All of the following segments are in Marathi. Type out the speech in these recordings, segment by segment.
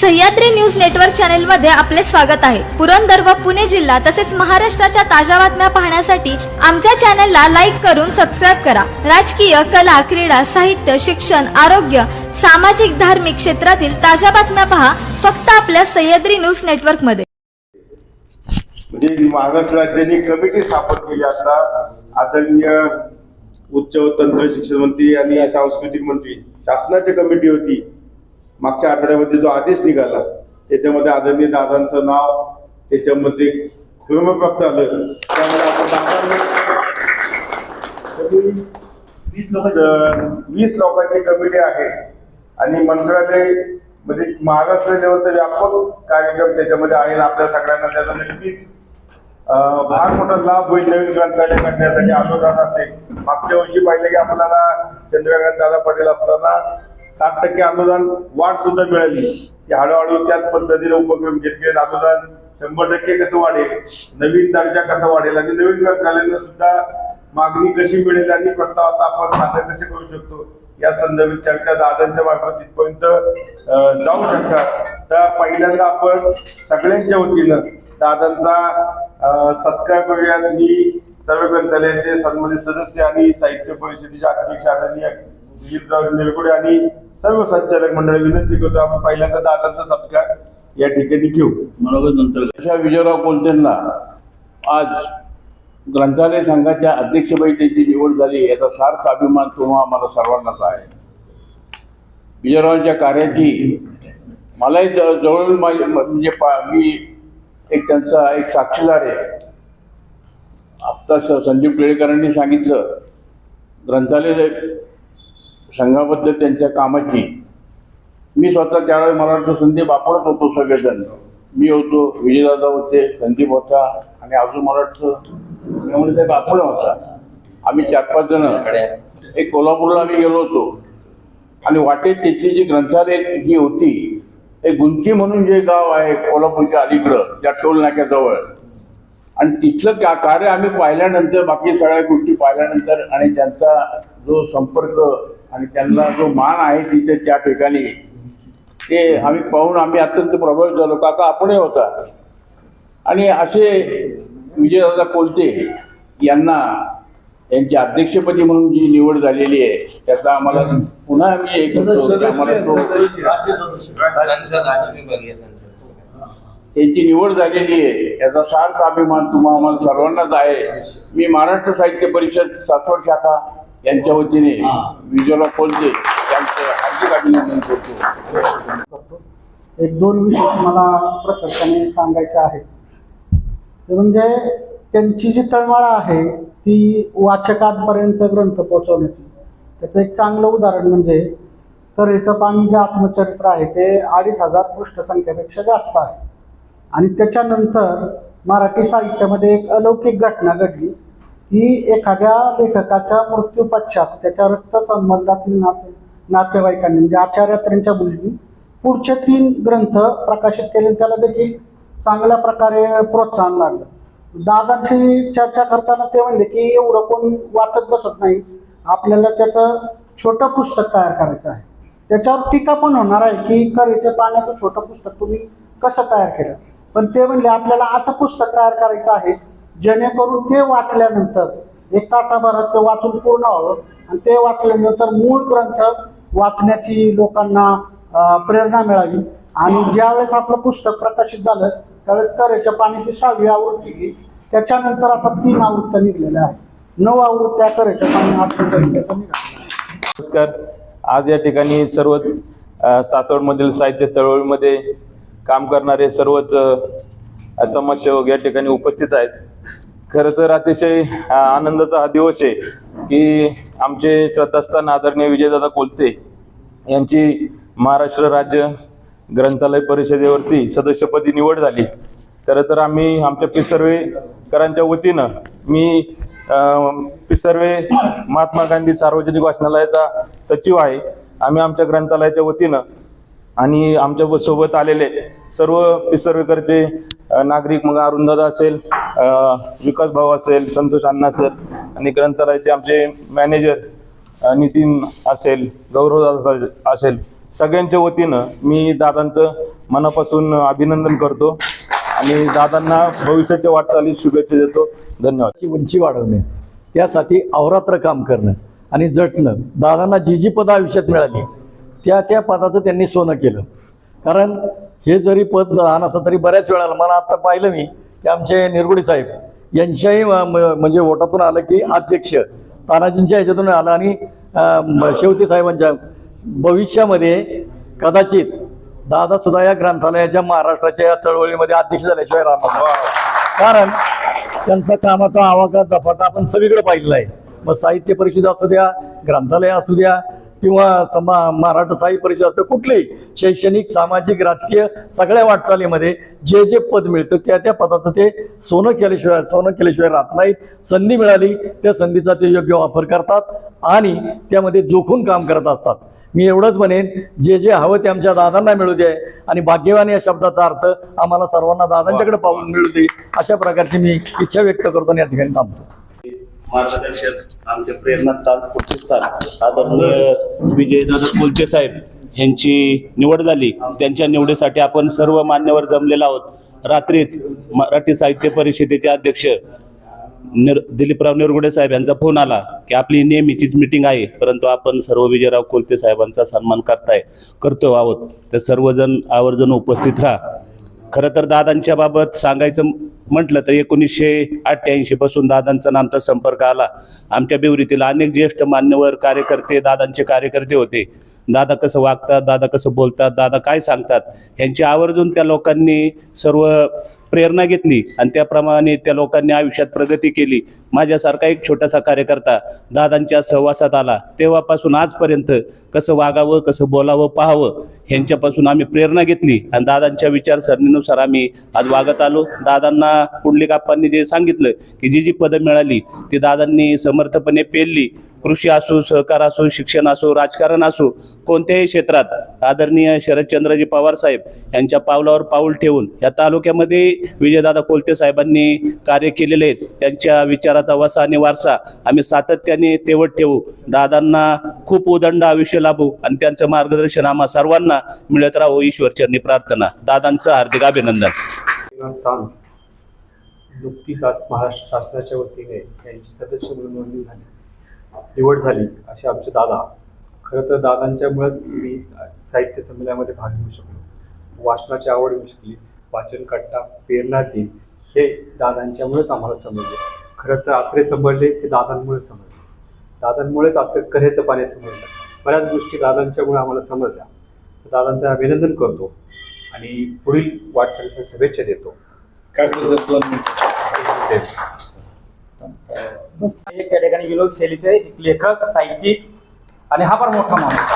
सह्याद्री न्यूज नेटवर्क चॅनलमध्ये आपले स्वागत आहे. पुरंदर व पुणे जिल्हा तसेच महाराष्ट्राच्या ताज्या बातम्या पाहण्यासाठी आमच्या चॅनलला लाईक करून सबस्क्राईब करा. राजकीय कला क्रीडा साहित्य शिक्षण आरोग्य सामाजिक धार्मिक क्षेत्रातील ताज्या बातम्या पहा फक्त आपल्या सह्याद्री न्यूज नेटवर्कमध्ये म्हणजे महाराष्ट्र राज्याने कमिटी स्थापन केली आता. आदरणीय उच्च तंत्र शिक्षण मंत्री आणि सांस्कृतिक मंत्री शासनाची कमिटी होती. मागच्या आठवड्यामध्ये जो आदेश निघाला त्याच्यामध्ये आदरणीय दादांचं नाव त्याच्यामध्ये क्रमप्राप्त आलं. त्यामुळे आपण दादांना वीस लोकांची कमिटी आहे. आणि मंत्रालय म्हणजे महाराष्ट्र लेवलचा व्यापक कार्यक्रम त्याच्यामध्ये आहे आपल्या सगळ्यांना त्याचा नक्कीच फार मोठा लाभ होईल नवीन ग्रंथालय करण्यासाठी अनुदान असेल. मागच्या वर्षी पाहिलं की आपल्याला चंद्रकांत दादा पटेल असताना साठ टक्के अनुदान वाढ सुद्धा मिळाली. की हळूहळू त्याच पद्धतीने उपक्रम घेतले अनुदान शंभर टक्के कसं वाढेल? नवीन दर्जा कसा वाढेल? आणि नवीन ग्रंथालयांना सुद्धा मागणी कशी मिळेल आणि प्रस्ताव आता आपण सादर कसे करू शकतो? या संदर्भात चर्चा दादांच्या मार्फत तिथपर्यंत जाऊ शकतात. तर पहिल्यांदा आपण सगळ्यांच्या वतीनं दादांचा सत्कार करूया मी सर्व ग्रंथालयाचे सन्मानित सदस्य आणि साहित्य परिषदेचे अध्यक्ष आदरणीय विजयराव निरगुडे आणि सर्व संचालक मंडळी विनंती करतो आपण पहिल्यांदा दादांचा सत्कार या ठिकाणी घेऊ. अशा विजयराव कोलतेंना आज ग्रंथालय संघाच्या अध्यक्षपदी त्यांची निवड झाली याचा सार्थ अभिमान तुम्हा आम्हाला सर्वांनाच आहे. विजयरावांच्या कार्याची मलाही जवळून माझी म्हणजे पा- मी एक त्यांचा एक साक्षीदार आहे. आत्ता स- संदीप टिळेकरांनी सांगितलं ग्रंथालय संघाबद्दल त्यांच्या कामाची. मी स्वतः त्यावेळेस मला वाटतं संदीप आपणच होतो सगळेजण. मी होतो विजयदादा होते संदीप होता आणि अजून मला वाटतं ते साहेब आपण होता आम्ही चार पाच जण एक कोल्हापूरला आम्ही गेलो होतो. आणि वाटेत तिथली जी ग्रंथालय जी होती एक गुंची म्हणून जे गाव आहे कोल्हापूरच्या अलीकडं त्या टोल नाक्याजवळ. आणि तिथलं का कार्य आम्ही पाहिल्यानंतर बाकी सगळ्या गोष्टी पाहिल्यानंतर आणि त्यांचा जो संपर्क आणि त्यांना जो मान आहे तिथे त्या ठिकाणी ते आम्ही पाहून आम्ही अत्यंत प्रभावित झालो. काका आपणही होता. आणि असे विजयदादा कोलते यांना यांच्या अध्यक्षपदी म्हणून जी निवड झालेली आहे त्याचा आम्हाला पुन्हा आम्ही त्यांची निवड झालेली आहे. याचा सार्थ अभिमान तुम्हा आम्हाला सर्वांनाच आहे. मी महाराष्ट्र साहित्य परिषद सासवड शाखा यांच्या वतीने विजयराव कोलते यांचं हार्दिक अभिनंदन करतो. करतो एक दोन विषय मला प्रकर्षाने सांगायचे आहेत. ते म्हणजे त्यांची जी तळमळ आहे ती वाचकांपर्यंत ग्रंथ पोहोचवण्याची. त्याचं एक चांगलं उदाहरण म्हणजे तऱ्हेचं पाणी जे आत्मचरित्र आहे ते अडीच हजार पृष्ठसंख्येपेक्षा जास्त आहे. आणि त्याच्यानंतर मराठी साहित्यामध्ये एक अलौकिक घटना घडली. की एखाद्या लेखकाच्या मृत्यू पश्चात त्याच्या रक्तसंबंधातील नाते नातेवाईकांनी म्हणजे आचार्यात्र्यांच्या मुलींनी पुढचे तीन ग्रंथ प्रकाशित केले. त्याला देखील चांगल्या प्रकारे प्रोत्साहन लागलं. दादांशी चर्चा करताना ते म्हणले की एवढं कोण वाचत बसत नाही. आपल्याला त्याचं छोटं पुस्तक तयार करायचं आहे. त्याच्यावर टीका पण होणार आहे की करेच्या पाण्याचं छोटं पुस्तक तुम्ही कसं तयार केलं? पण ते म्हणले आपल्याला असं पुस्तक तयार करायचं आहे जेणेकरून ते वाचल्यानंतर एक तासाभरात ते वाचून पूर्ण व्हावं. आणि ते वाचल्यानंतर मूळ ग्रंथ वाचण्याची लोकांना प्रेरणा मिळावी. आणि ज्यावेळेस आपलं पुस्तक प्रकाशित झालं त्यावेळेस करेच्या पाण्याची सहावी आवृत्ती घेतली त्याच्यानंतर आता तीन आवृत्त्या निघलेल्या आहेत. नऊ आवृत्त्या करेच्या पाणी नमस्कार. आज या ठिकाणी सर्वच सासवडमधील साहित्य चळवळीमध्ये काम करणारे सर्वच समस्या समाजसेवक या ठिकाणी उपस्थित आहेत. खरं तर अतिशय आनंदाचा हा दिवस आहे की आमचे श्रद्धास्थान आदरणीय विजयदादा कोलते यांची महाराष्ट्र राज्य ग्रंथालय परिषदेवरती सदस्यपदी निवड झाली. खरं तर आम्ही आमच्या पिसर्वेकरांच्या वतीनं मी पिसर्वे महात्मा गांधी सार्वजनिक वाचनालयाचा सचिव आहे. आम्ही आमच्या ग्रंथालयाच्या वतीनं आणि आमच्यासोबत आलेले सर्व पिसर्वेकरचे नागरिक मग अरुणदादा असेल विकास भाऊ असेल संतोष अण्णा सर आणि ग्रंथालयाचे आमचे मॅनेजर नितीन असेल गौरव असेल सगळ्यांच्या वतीनं मी दादांचं मनापासून अभिनंदन करतो आणि दादांना भविष्याच्या वाटचाली शुभेच्छा देतो. धन्यवाद. उंची वाढवणे त्यासाठी अवरात्र काम करणं आणि जटणं दादांना जी जी पदं आयुष्यात मिळाली त्या त्या पदाचं त्यांनी सोनं केलं. कारण हे जरी पद लहान असलं तरी बऱ्याच वेळाला मला आता पाहिलं मी की आमचे निरगुडे साहेब यांच्याही म्हणजे वोटातून आलं की अध्यक्ष. तानाजींच्या ह्याच्यातून आलं आणि शेवते साहेबांच्या भविष्यामध्ये कदाचित दादा सुद्धा या ग्रंथालयाच्या महाराष्ट्राच्या या चळवळीमध्ये अध्यक्ष झाल्याशिवाय राहणार. कारण त्यांचा कामाचा आवाका झपाटा आपण सगळीकडे पाहिलेला आहे. मग साहित्य परिषद असू द्या ग्रंथालय असू द्या किंवा समा महाराष्ट्र साहित्य परिषद असू द्या कुठलेही शैक्षणिक सामाजिक राजकीय सगळ्या वाटचालीमध्ये जे जे पद मिळतं त्या त्या पदाचं ते सोनं केल्याशिवाय सोनं केल्याशिवाय राहत नाही संधी मिळाली त्या संधीचा ते योग्य वापर करतात आणि त्यामध्ये जोखून काम करत असतात. मी एवढंच म्हणेन जे जे हवं ते आमच्या दादांना मिळू दे आणि भाग्यवान या शब्दाचा अर्थ आम्हाला सर्वांना दादांच्याकडे पाहून मिळू दे अशा प्रकारची मी इच्छा व्यक्त करतो आणि या ठिकाणी थांबतो. मार्गदर्शक आमचे प्रेरणास्थान स्फूर्तिस्थान आदरणीय विजयदादा कुलचे साहेब यांची निवड झाली. त्यांच्या निवडीसाठी आपण सर्व मान्यवर जमलेलो आहोत. रात्रीच मराठी साहित्य परिषदेचे अध्यक्ष निर दिलीपराव निरगुडे साहेब यांचा फोन आला की आपली नेहमीचीच मिटिंग आहे परंतु आपण सर्व विजयराव कोलते साहेबांचा सन्मान करताय करतो आहोत. तर सर्वजण आवर्जून उपस्थित राहा. खरं तर दादांच्या बाबत सांगायचं म्हटलं तर एकोणीसशे अठ्ठ्याऐंशीपासून दादांचा नामचा संपर्क आला. आमच्या बिवरीतील अनेक ज्येष्ठ मान्यवर कार्यकर्ते दादांचे कार्यकर्ते होते. दादा कसं वागतात दादा कसं बोलतात दादा काय सांगतात ह्यांची आवर्जून त्या लोकांनी सर्व प्रेरणा घेतली आणि त्याप्रमाणे त्या लोकांनी आयुष्यात प्रगती केली. माझ्यासारखा एक छोटासा कार्यकर्ता दादांच्या सहवासात आला. तेव्हापासून आजपर्यंत कसं वागावं कसं बोलावं पाहावं ह्यांच्यापासून आम्ही प्रेरणा घेतली आणि दादांच्या विचारसरणीनुसार आम्ही आज वागत आलो. दादांना पुंडलिक आप्पांनी जे सांगितलं की जी जी पदं मिळाली ती दादांनी समर्थपणे पेलली. कृषी असो सहकार असो शिक्षण असो राजकारण असो कोणत्याही क्षेत्रात आदरणीय शरदचंद्रजी पवार साहेब यांच्या पावलावर पाऊल ठेवून या तालुक्यामध्ये विजयदादा कोलते साहेबांनी कार्य केलेले आहेत. त्यांच्या विचाराचा वसा आणि वारसा आम्ही सातत्याने तेवट ठेवू. दादांना खूप उदंड आयुष्य लाभू आणि त्यांचं मार्गदर्शन आम्हा सर्वांना मिळत राहू ईश्वरचरणी प्रार्थना. दादांचं हार्दिक अभिनंदन. नुकतीच आज महाराष्ट्र शासनाच्या वतीने त्यांची सदस्य म्हणून नोंदणी झाली. निवड झाली असे आमचे दादा. खरं तर दादांच्यामुळेच मी साहित्य संमेलनामध्ये भाग घेऊ शकलो. वाचनाची आवड येऊ शकली. वाचन कट्टा प्रेरणा दिन हे दादांच्यामुळेच आम्हाला समजले. खरं तर आत्रे समजले ते दादांमुळेच समजले. दादांमुळेच आत्रे कऱ्याचं पाणी समजलं. बऱ्याच गोष्टी दादांच्यामुळे आम्हाला समजल्या. तर दादांचं अभिनंदन करतो आणि पुढील वाटचालीच्या शुभेच्छा देतो. एक त्या ठिकाणी विनोद शैलीचे एक लेखक साहित्यिक आणि हा फार मोठा माणूस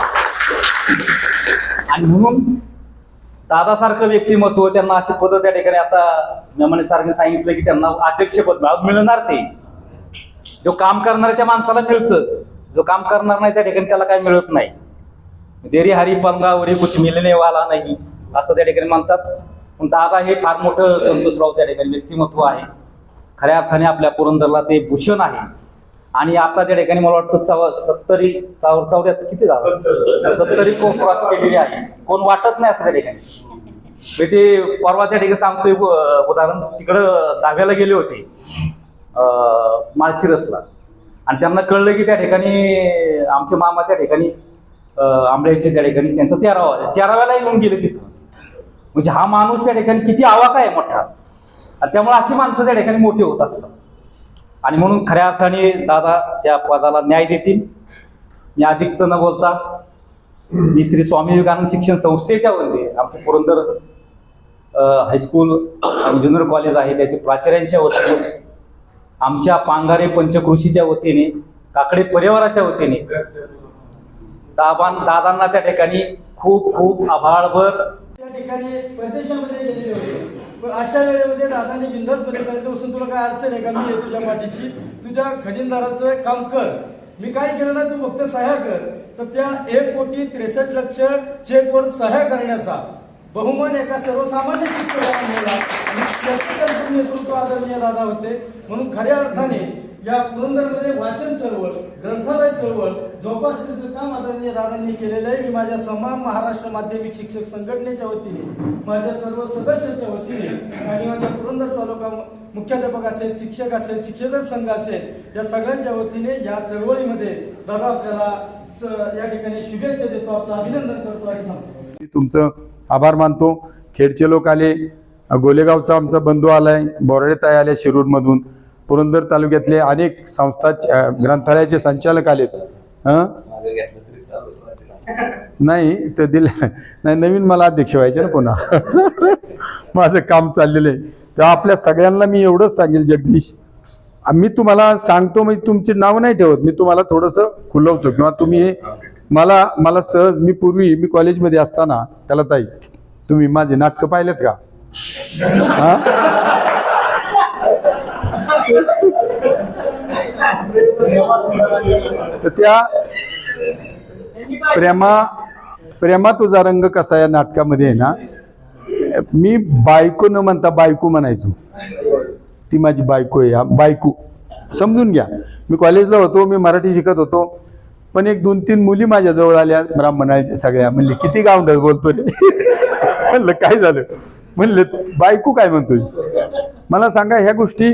आणि म्हणून दादासारखं व्यक्तिमत्व त्यांना असे पद त्या ठिकाणी आता मेमणे सारखं सांगितलं की त्यांना अध्यक्षपद मिळणार ते. जो काम करणाऱ्या त्या माणसाला मिळतं. जो काम करणार नाही त्या ठिकाणी त्याला काय मिळत नाही. देरी हरी पंगावरी कुछ मिलने वाला नाही असं त्या ठिकाणी म्हणतात. पण दादा हे फार मोठं संतोषराव त्या ठिकाणी व्यक्तिमत्व आहे. खऱ्या अर्थाने आपल्या पुरंदरला ते भूषण आहे. आणि आता त्या ठिकाणी मला वाटतं चौ सत्तरी चौ चौऱ्यात किती झालं? सत्तरी कोण क्रॉस केलेली आहे. कोण वाटत नाही असं त्या ठिकाणी. मी ते परवा त्या ठिकाणी सांगतोय उदाहरण तिकडं दहाव्याला गेले होते अं, माळशिरसला. आणि त्यांना कळलं की त्या ठिकाणी आमचे मामा त्या ठिकाणी आंबळ्याचे त्या ठिकाणी त्यांचं तेरावा तेराव्याला येऊन गेले तिथं. म्हणजे हा माणूस त्या ठिकाणी किती आवाका आहे मोठा. त्यामुळे अशी माणसं त्या ठिकाणी मोठी होत असतात. आणि म्हणून खऱ्या अर्थाने दादा त्या पदाला न्याय देतील. मी अधिकच न बोलता मी श्री स्वामी विवेकानंद शिक्षण संस्थेच्या वतीने आमचे पुरंदर हायस्कूल आणि ज्युनियर कॉलेज आहे त्याचे प्राचार्यांच्या वतीने आमच्या पांगारे पंचकृषीच्या वतीने काकडे परिवाराच्या वतीने दाबान दादांना त्या ठिकाणी खूप खूप आभाळभर त्या ठिकाणी परदेशामध्ये गेलेले होते. पण अशा वेळेमध्ये दादाने बिंदासपणे सांगितलं बसून तुला काय अडचण आहे का? मी आहे तुझ्या पाठीशी. तुझ्या खजिनदाराचं काम कर. मी काय केलं ना तू फक्त सह्या कर. तर त्या एक कोटी त्रेसष्ट लक्ष चेकवर सह्या करण्याचा. बहुमान एका सर्वसामान्य शिक्षकाला मिळाला. आणि त्याचं नेतृत्व आदरणीय दादा होते. म्हणून खऱ्या अर्थाने या पुरंदरमध्ये वाचन चळवळ ग्रंथालय चळवळ जोपासण्याचं काम आदरणीय दादांनी केलेलं आहे. मी माझ्या समान महाराष्ट्र माध्यमिक शिक्षक संघटनेच्या वतीने माझ्या सर्व सदस्यांच्या वतीने आणि माझ्या पुरंदर तालुका मुख्याध्यापक असेल शिक्षक असेल शिक्षक संघ असेल या सगळ्यांच्या वतीने या चळवळीमध्ये दादा आपल्याला स- या ठिकाणी शुभेच्छा देतो. आपलं अभिनंदन करतो आणि थांबतो. मी तुमचं आभार मानतो. खेडचे लोक आले. गोलेगावचा आमचा बंधू आलाय. बोराडे ताई आले शिरूरमधून. पुरंदर तालुक्यातले अनेक संस्था ग्रंथालयाचे संचालक आलेत. नाही ते दिले. नाही नवीन मला अध्यक्ष व्हायचे ना पुन्हा. माझं काम चाललेलं आहे. तर आपल्या सगळ्यांना मी एवढंच सांगेल जगदीश. मी तुम्हाला सांगतो म्हणजे तुमचे नाव नाही ठेवत. मी तुम्हाला थोडंसं खुलवतो. किंवा तुम्ही मला मला सहज मी पूर्वी मी कॉलेजमध्ये असताना त्याला ताई तुम्ही माझे नाटकं पाहिलेत का? हा? तर त्या प्रेमा प्रेमा तुझा रंग कसा या नाटकामध्ये आहे ना? मी बायको न म्हणता बायको म्हणायचो. ती माझी बायको आहे हा बायको. समजून घ्या. मी कॉलेजला होतो मी मराठी शिकत होतो. पण एक दोन तीन मुली माझ्याजवळ आल्या ब्राह्मणाच्या सगळ्या. म्हणले किती गावंडच बोलतो रे. म्हणलं काय झालं? म्हणले बायको काय म्हणतो मला सांगा ह्या गोष्टी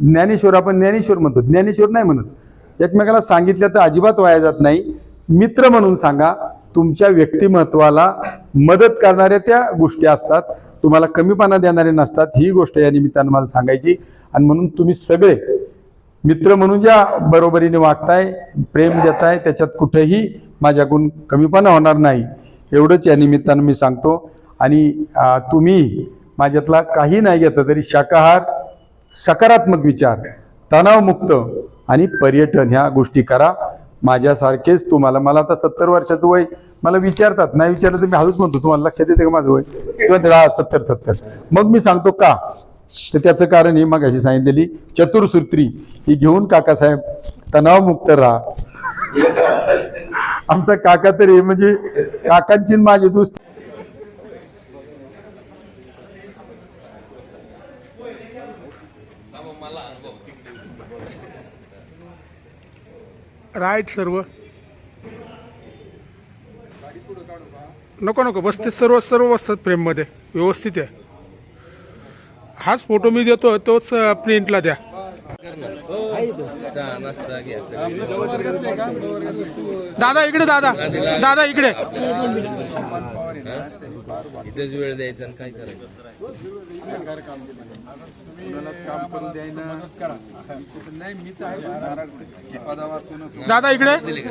ज्ञानेश्वर आपण ज्ञानेश्वर म्हणतो. ज्ञानेश्वर नाही म्हणत. एकमेकाला सांगितलं तर अजिबात वाया जात नाही. मित्र म्हणून सांगा तुमच्या व्यक्तिमत्वाला मदत करणाऱ्या त्या गोष्टी असतात. तुम्हाला कमीपणा देणारे नसतात. ही गोष्ट या निमित्तानं मला सांगायची. आणि म्हणून तुम्ही सगळे मित्र म्हणून ज्या बरोबरीने वागताय प्रेम देताय त्याच्यात कुठेही माझ्याकडून कमीपणा होणार नाही. एवढंच या निमित्तानं मी सांगतो. आणि तुम्ही माझ्यातला काही नाही घेतलं तरी शाकाहार सकारात्मक विचार तणावमुक्त आणि पर्यटन ह्या गोष्टी करा. माझ्यासारखेच तुम्हाला मला आता सत्तर वर्षाचं वय मला विचारतात नाही विचारलं तर मी हळूच म्हणतो तुम्हाला लक्षात येते का माझं वय? किंवा सत्तर सत्तर. मग मी सांगतो का? तर त्याचं कारण हे मग अशी सांगितलेली चतुर्सूत्री ही घेऊन काकासाहेब तणावमुक्त राहा. आमचा काका तरी म्हणजे काकांची माझी दुस्ती राईट सर्व. नको नको बसते सर्व सर्व बसतात फ्रेममध्ये. व्यवस्थित आहे. हाच फोटो मी देतो तोच प्रिंटला द्या. दादा इकडे दादा. दादा इकडे. इथेच वेळ द्यायचा आणि काय करायचं? दादा इकडे? दिले का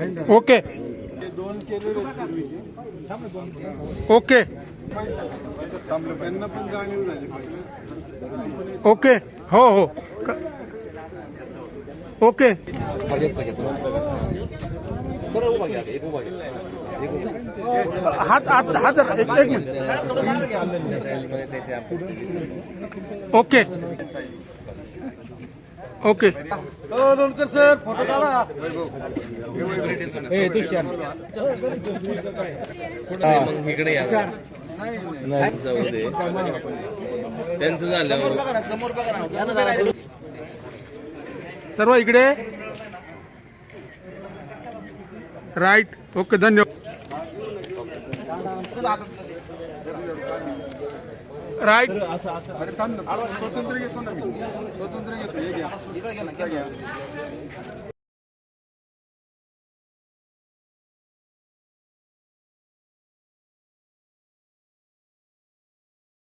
ओके. ओके. ओके. हो हो. ओके. हात हात हात एक minute. Okay. Okay. Lonkar sir photo काढा. मग इकडे या. जाऊ दे. त्यांचं झाल्यावर सर्व इकडे? राईट ओके धन्यवाद. राईट. अरे थांब ना. स्वतंत्र घेतो ना मी. स्वतंत्र घेतो. हे घ्या. इकडे घ्या.